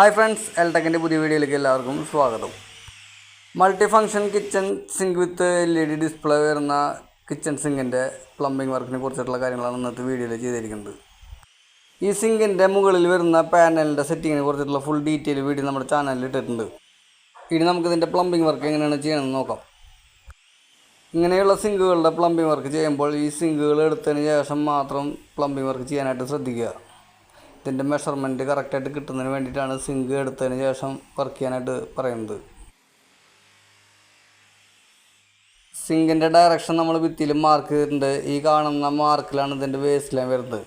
Hi friends എൽടെക്കിന്റെ പുതിയ വീഡിയോയിലേക്ക് എല്ലാവർക്കും സ്വാഗതം. Multi function kitchen sink with L E D display വരുന്ന കിച്ചൺ സിങ്കിന്റെ പ്ലംബിംഗ് വർക്കിനെ കുറിച്ചിട്ടുള്ള കാര്യങ്ങളാണ് ഇന്നത്തെ വീഡിയോയിൽ ചെയ്തിരിക്കുന്നത്. ഈ സിങ്കിന്റെ മുകളിൽ വരുന്ന പാനലിന്റെ സെറ്റിങ്ങിനെ കുറിച്ചിട്ടുള്ള ഫുൾ ഡീറ്റെയിൽ വീഡിയോ നമ്മുടെ ചാനലിൽ ഇട്ടിട്ടുണ്ട്. ഇനി നമുക്കിതിന്റെ പ്ലംബിംഗ് വർക്ക് എങ്ങനെയാണ് ചെയ്യണമെന്ന് നോക്കാം. ഇങ്ങനെയുള്ള സിങ്കുകളുടെ പ്ലംബിംഗ് വർക്ക് ചെയ്യുമ്പോൾ ഈ സിങ്കുകൾ എടുത്തതിന് ശേഷം മാത്രം പ്ലംബിംഗ് വർക്ക് ചെയ്യാനായിട്ട് ശ്രദ്ധിക്കുക. ഇതിന്റെ മെഷർമെന്റ് കറക്റ്റായിട്ട് കിട്ടുന്നതിന് വേണ്ടിയിട്ടാണ് സിങ്ക് എടുത്തതിന് ശേഷം വർക്ക് ചെയ്യാനായിട്ട് പറയുന്നത്. സിങ്കിന്റെ ഡയറക്ഷൻ നമ്മൾ ഭിത്തിയിൽ മാർക്ക് ചെയ്തിട്ടുണ്ട്. ഈ കാണുന്ന മാർക്കിലാണ് ഇതിന്റെ വേസ്റ്റ് ലൈൻ വരുന്നത്.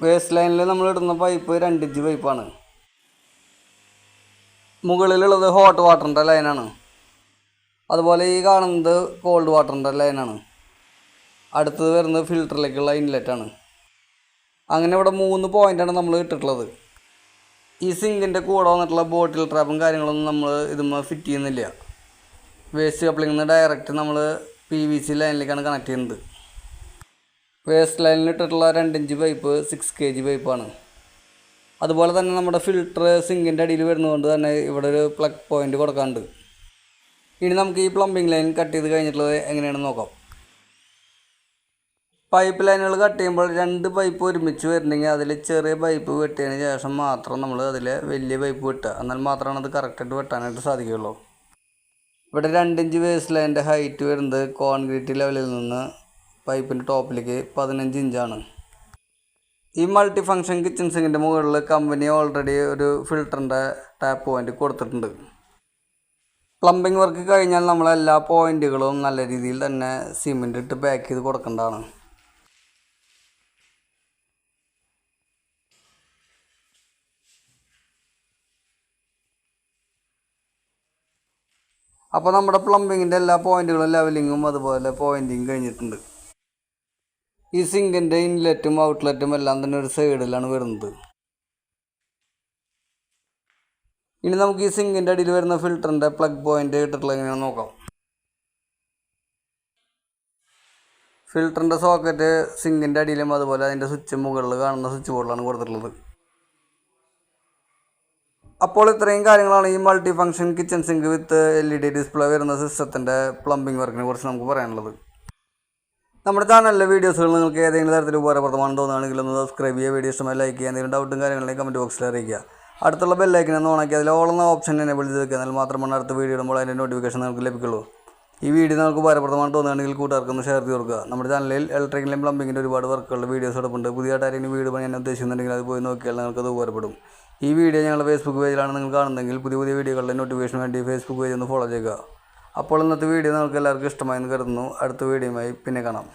വേസ്റ്റ് ലൈനിൽ നമ്മൾ ഇടുന്ന പൈപ്പ് രണ്ട് ഇഞ്ച് പൈപ്പാണ് മുകളിലുള്ളത് ഹോട്ട് വാട്ടറിന്റെ ലൈനാണ് അതുപോലെ ഈ കാണുന്നത് കോൾഡ് വാട്ടറിന്റെ ലൈനാണ് അടുത്തത് വരുന്നത് ഫിൽറ്ററിലേക്കുള്ള ഇൻലെറ്റാണ് അങ്ങനെ ഇവിടെ മൂന്ന് പോയിന്റാണ് നമ്മൾ ഇട്ടിട്ടുള്ളത്. ഈ സിങ്കിന്റെ കൂടെ വന്നിട്ടുള്ള ബോട്ടിൽ ട്രാപ്പും കാര്യങ്ങളൊന്നും നമ്മൾ ഇതുമ്മ ഫിറ്റ് ചെയ്യുന്നില്ല. വേസ്റ്റ് കപ്ലിങ്ങിൽ നിന്ന് ഡയറക്റ്റ് നമ്മൾ പി വി സി ലൈനിലേക്കാണ് കണക്ട് ചെയ്യുന്നത്. വേസ്റ്റ് ലൈനിൽ ഇട്ടിട്ടുള്ള രണ്ടിഞ്ച് പൈപ്പ് സിക്സ് കെ ജി പൈപ്പാണ് അതുപോലെ തന്നെ നമ്മുടെ ഫിൽട്ടർ സിങ്കിന്റെ അടിയിൽ വരുന്നതുകൊണ്ട് തന്നെ ഇവിടെ ഒരു പ്ലഗ് പോയിന്റ് കൊടുക്കാണ്ട് ഇനി നമുക്ക് ഈ പ്ലംബിംഗ് ലൈൻ കട്ട് ചെയ്ത് കഴിഞ്ഞിട്ടുള്ളത് എങ്ങനെയാണെന്ന് നോക്കാം. പൈപ്പ് ലൈനുകൾ കട്ട് ചെയ്യുമ്പോൾ രണ്ട് പൈപ്പ് ഒരുമിച്ച് വരുന്നെങ്കിൽ അതിൽ ചെറിയ പൈപ്പ് വെട്ടിയതിന് ശേഷം മാത്രം നമ്മൾ അതിൽ വലിയ പൈപ്പ് വെട്ടുക. എന്നാൽ മാത്രമാണ് അത് കറക്റ്റായിട്ട് വെട്ടാനായിട്ട് സാധിക്കുകയുള്ളൂ. ഇവിടെ രണ്ടിഞ്ച് വേസ്റ്റ് ലൈന്റെ ഹൈറ്റ് വരുന്നത് കോൺക്രീറ്റ് ലെവലിൽ നിന്ന് പൈപ്പിന്റെ ടോപ്പിലേക്ക് പതിനഞ്ച് ഇഞ്ചാണ് ഈ മൾട്ടി ഫങ്ഷൻ കിച്ചൺ സിങ്കിന്റെ മുകളിൽ കമ്പനി ഓൾറെഡി ഒരു ഫിൽറ്ററിന്റെ ടാപ്പ് പോയിന്റ് കൊടുത്തിട്ടുണ്ട്. പ്ലംബിംഗ് വർക്ക് കഴിഞ്ഞാൽ നമ്മൾ എല്ലാ പോയിന്റുകളും നല്ല രീതിയിൽ തന്നെ സിമെന്റ് ഇട്ട് പാക്ക് ചെയ്ത് കൊടുക്കേണ്ടതാണ്. അപ്പോൾ നമ്മുടെ പ്ലംബിങ്ങിന്റെ എല്ലാ പോയിന്റുകളും ലെവലിങ്ങും അതുപോലെ പോയിന്റിങ് കഴിഞ്ഞിട്ടുണ്ട്. ഈ സിങ്കിന്റെ ഇൻലെറ്റും ഔട്ട്ലെറ്റും എല്ലാം തന്നെ ഒരു സൈഡിലാണ് വരുന്നത്. ഇനി നമുക്ക് ഈ സിങ്കിന്റെ അടിയിൽ വരുന്ന ഫിൽറ്ററിന്റെ പ്ലഗ് പോയിന്റ് ഇട്ടിട്ടുള്ള എങ്ങനെയാണ് നോക്കാം. ഫിൽറ്ററിന്റെ സോക്കറ്റ് സിങ്കിന്റെ അടിയിലും അതുപോലെ അതിന്റെ സ്വിച്ച് മുകളിൽ കാണുന്ന സ്വിച്ച് ബോർഡിലാണ് കൊടുത്തിട്ടുള്ളത്. അപ്പോൾ ഇത്രയും കാര്യങ്ങളാണ് ഈ multi function kitchen sink with L E D display വരുന്ന സിസ്റ്റത്തിന്റെ പ്ലംബിംഗ് വർക്കിനെ കുറിച്ച് നമുക്ക് പറയാനുള്ളത്. നമ്മുടെ ചാനലിലെ വീഡിയോസുകൾ നിങ്ങൾക്ക് ഏതെങ്കിലും തരത്തിൽ ഉപകാരപ്രദമാണെന്ന് തോന്നുകയാണെങ്കിൽ ഒന്ന് സബ്സ്ക്രൈബ് ചെയ്യുക വീഡിയോ ഇഷ്ടമായി ലൈക്ക് ചെയ്യുക എന്തെങ്കിലും ഡൗട്ടും കാര്യങ്ങളെയും കമന്റ് ബോക്സിൽ അറിയിക്കുക. അടുത്തുള്ള ബെല്ലൈക്കിനെ ഒന്ന് ഓണാക്കി അതിൽ ഓളുന്ന ഓപ്ഷൻ എനേബിൾ ചെയ്ത് വെക്കുക. എന്നാൽ മാത്രമാണ് അടുത്ത വീഡിയോ ഇടുമ്പോൾ അതിന്റെ നോട്ടിഫിക്കേഷൻ നിങ്ങൾക്ക് ലഭിക്കുള്ളൂ. ഈ വീഡിയോ നിങ്ങൾക്ക് ഉപകാരപ്രദമാണ് തോന്നുകയാണെങ്കിൽ കൂട്ടുകാർക്കൊന്ന് ഷെയർ ചെയ്ത് കൊടുക്കുക. നമ്മുടെ ചാനലിൽ ഇലക്ട്രിക്കലും പ്ലംബിങ്ങിന്റെ ഒരുപാട് വർക്കുകളുടെ വീഡിയോസ് എടുപ്പുണ്ട്. പുതിയതായിട്ട് ആരെങ്കിലും വീഡിയോ പണിയാൻ ഉദ്ദേശിക്കുന്നുണ്ടെങ്കിൽ അത് പോയി നോക്കിയാൽ നിങ്ങൾക്ക് അത് ഉപകാരപ്പെടും. ഈ വീഡിയോ ഞങ്ങളുടെ ഫേസ്ബുക്ക് പേജിലാണ് നിങ്ങൾ കാണുന്നതെങ്കിൽ പുതിയ പുതിയ വീഡിയോകളുടെ നോട്ടിഫിക്കേഷൻ വേണ്ടി ഫേസ്ബുക്ക് പേജ് ഒന്ന് ഫോളോ ചെയ്യുക. അപ്പോൾ ഇന്നത്തെ വീഡിയോ നിങ്ങൾക്ക് എല്ലാവർക്കും ഇഷ്ടമായെന്ന് കരുതുന്നു. അടുത്ത വീഡിയോയുമായി പിന്നെ കാണാം.